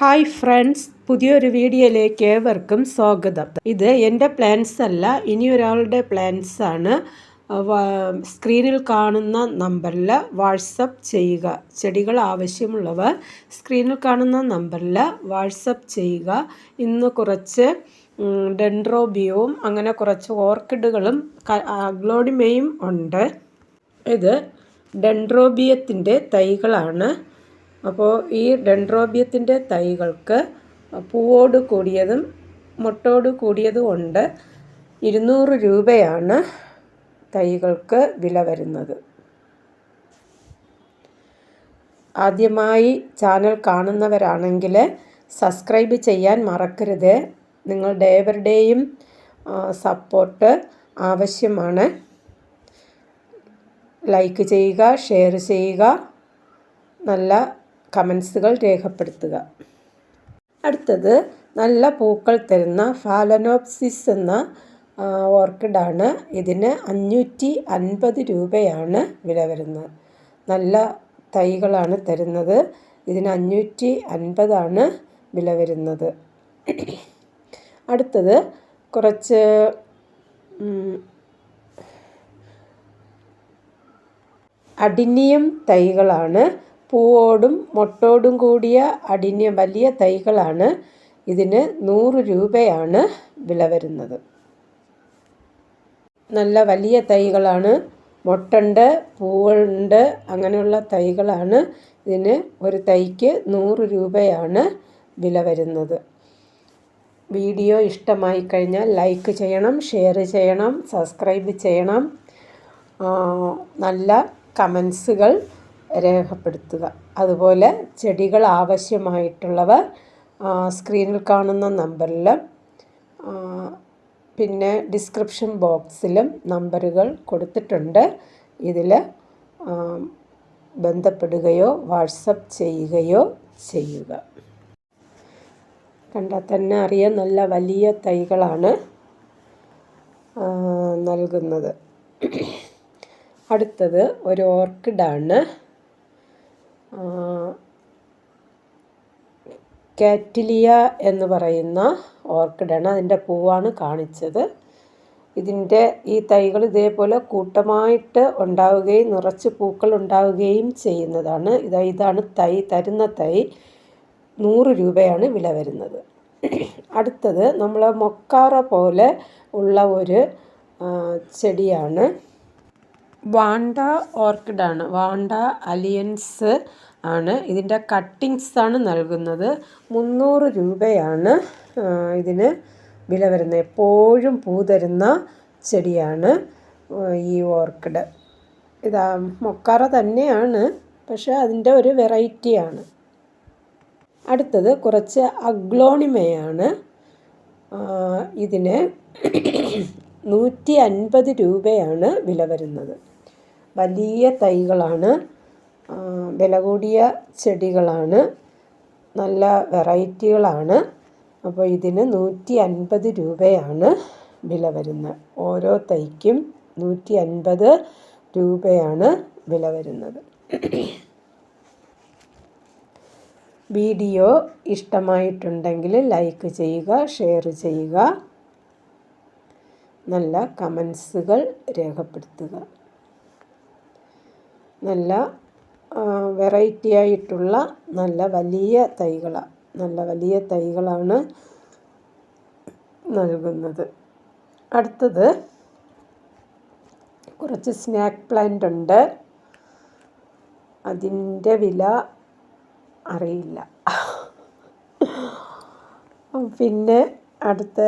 Hi friends പുതിയൊരു വീഡിയോയിലേക്ക് ഏവർക്കും സ്വാഗതം. ഇത് എന്റെ പ്ലാൻസ് അല്ല ഇനിയൊരാളുടെ പ്ലാൻസ് ആണ്. സ്ക്രീനിൽ കാണുന്ന നമ്പറിൽ വാട്സപ്പ് ചെയ്യുക. ചെടികൾ ആവശ്യമുള്ളവർ സ്ക്രീനിൽ കാണുന്ന നമ്പറിൽ വാട്സപ്പ് ചെയ്യുക. ഇന്ന് കുറച്ച് ഡെൻഡ്രോബിയവും അങ്ങനെ കുറച്ച് ഓർക്കിഡുകളും അഗ്ലോഡിമയും ഉണ്ട്. ഇത് ഡെൻഡ്രോബിയത്തിന്റെ തൈകളാണ്. അപ്പോൾ ഈ ഡെൻഡ്രോബിയത്തിന്റെ തൈകൾക്ക് പൂവോട് കൂടിയതും മുട്ടോട് കൂടിയതും ഉണ്ട്. ഇരുന്നൂറ് രൂപയാണ് തൈകൾക്ക് വില വരുന്നത്. ആദ്യമായി ചാനൽ കാണുന്നവരാണെങ്കിൽ സബ്സ്ക്രൈബ് ചെയ്യാൻ മറക്കരുത്. നിങ്ങളുടെ ഏവരുടെയും സപ്പോർട്ട് ആവശ്യമാണ്. ലൈക്ക് ചെയ്യുക ഷെയർ ചെയ്യുക. നല്ല കമൻസുകൾ രേഖപ്പെടുത്തുക. അടുത്തത് നല്ല പൂക്കൾ തരുന്ന ഫാലനോപ്സിസ് എന്ന ഓർക്കിഡാണ്. ഇതിന് അഞ്ഞൂറ്റി അൻപത് രൂപയാണ് വില വരുന്നത്. നല്ല തൈകളാണ് തരുന്നത്. ഇതിന് അഞ്ഞൂറ്റി അൻപതാണ് വില വരുന്നത്. അടുത്തത് കുറച്ച് അഡിനിയം തൈകളാണ്. പൂവോടും മൊട്ടോടും കൂടിയ അടിഞ്ഞ വലിയ തൈകളാണ്. ഇതിന് നൂറ് രൂപയാണ് വില വരുന്നത്. നല്ല വലിയ തൈകളാണ്. മൊട്ടുണ്ട് പൂവുണ്ട് അങ്ങനെയുള്ള തൈകളാണ്. ഇതിന് ഒരു തൈക്ക് നൂറ് രൂപയാണ് വില വരുന്നത്. വീഡിയോ ഇഷ്ടമായി കഴിഞ്ഞാൽ ലൈക്ക് ചെയ്യണം ഷെയർ ചെയ്യണം സബ്സ്ക്രൈബ് ചെയ്യണം. നല്ല കമൻസുകൾ രേഖപ്പെടുത്തുക. അതുപോലെ ചെടികൾ ആവശ്യമായിട്ടുള്ളവർ സ്ക്രീനിൽ കാണുന്ന നമ്പറിൽ പിന്നെ ഡിസ്ക്രിപ്ഷൻ ബോക്സിലും നമ്പറുകൾ കൊടുത്തിട്ടുണ്ട്. ഇതിൽ ബന്ധപ്പെടുകയോ വാട്സപ്പ് ചെയ്യുകയോ ചെയ്യുക. കണ്ടാൽ തന്നെ അറിയാം നല്ല വലിയ തൈകളാണ് നൽകുന്നത്. അടുത്തത് ഒരു ഓർക്കിഡാണ്. കാറ്റിലിയ എന്ന് പറയുന്ന ഓർക്കിഡാണ് അതിന്റെ പൂവാണ് കാണിച്ചത്. ഇതിന്റെ ഈ തൈകൾ ഇതേപോലെ കൂട്ടമായിട്ട് ഉണ്ടാവുകയും നിറച്ച് പൂക്കൾ ഉണ്ടാവുകയും ചെയ്യുന്നതാണ്. ഇതാ ഇതാണ് തൈ തരുന്ന തൈ. നൂറ് രൂപയാണ് വില വരുന്നത്. അടുത്തത് നമ്മൾ മൊക്കാറ പോലെ ഉള്ള ഒരു ചെടിയാണ്. വാണ്ട ഓർക്കിഡാണ് വാണ്ട അലിയൻസ് ആണ്. ഇതിന്റെ കട്ടിങ്സാണ് നൽകുന്നത്. മുന്നൂറ് രൂപയാണ് ഇതിന് വില വരുന്നത്. എപ്പോഴും പൂ തരുന്ന ചെടിയാണ് ഈ ഓർക്കിഡ്. ഇതാ മൊക്കാറ തന്നെയാണ് പക്ഷേ അതിന്റെ ഒരു വെറൈറ്റിയാണ് അടുത്തത് കുറച്ച് അഗ്ലോണിമയാണ് ഇതിന് നൂറ്റി അൻപത് രൂപയാണ് വില വരുന്നത്. വലിയ തൈകളാണ്. വില കൂടിയ ചെടികളാണ്. നല്ല വെറൈറ്റികളാണ്. അപ്പോൾ ഇതിന് നൂറ്റി അൻപത് രൂപയാണ് വില വരുന്നത്. ഓരോ തൈക്കും നൂറ്റി അൻപത് രൂപയാണ് വില വരുന്നത്. വീഡിയോ ഇഷ്ടമായിട്ടുണ്ടെങ്കിൽ ലൈക്ക് ചെയ്യുക ഷെയർ ചെയ്യുക. നല്ല കമൻസുകൾ രേഖപ്പെടുത്തുക. നല്ല വെറൈറ്റി ആയിട്ടുള്ള നല്ല വലിയ തൈകളാണ് നല്ല വലിയ തൈകളാണ് നൽകുന്നത്. അടുത്തത് കുറച്ച് സ്നാക്ക് പ്ലാന്റ് ഉണ്ട്. അതിന്റെ വില അറിയില്ല. പിന്നെ അടുത്ത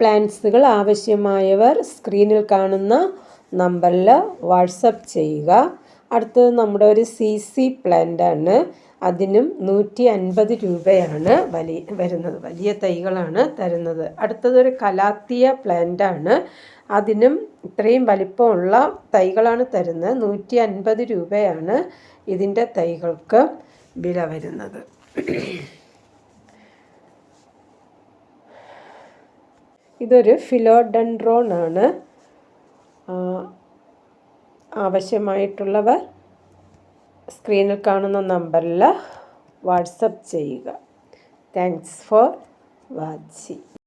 പ്ലാൻസുകൾ ആവശ്യമായവർ സ്ക്രീനിൽ കാണുന്ന നമ്പറിൽ വാട്സപ്പ് ചെയ്യുക. അടുത്തത് നമ്മുടെ ഒരു സി സി പ്ലാന്റാണ്. അതിനും നൂറ്റി അൻപത് രൂപയാണ് വലിയ വരുന്നത്. വലിയ തൈകളാണ് തരുന്നത്. അടുത്തതൊരു കലാത്തിയ പ്ലാന്റാണ്. അതിനും ഇത്രയും വലിപ്പമുള്ള തൈകളാണ് തരുന്നത്. നൂറ്റി അൻപത് രൂപയാണ് ഇതിന്റെ തൈകൾക്ക് വില വരുന്നത്. ഇതൊരു ഫിലോഡൻഡ്രോൺ ആണ് ആവശ്യമായിട്ടുള്ളവർ സ്ക്രീനിൽ കാണുന്ന നമ്പറിൽ വാട്സപ്പ് ചെയ്യുക. Thanks for watching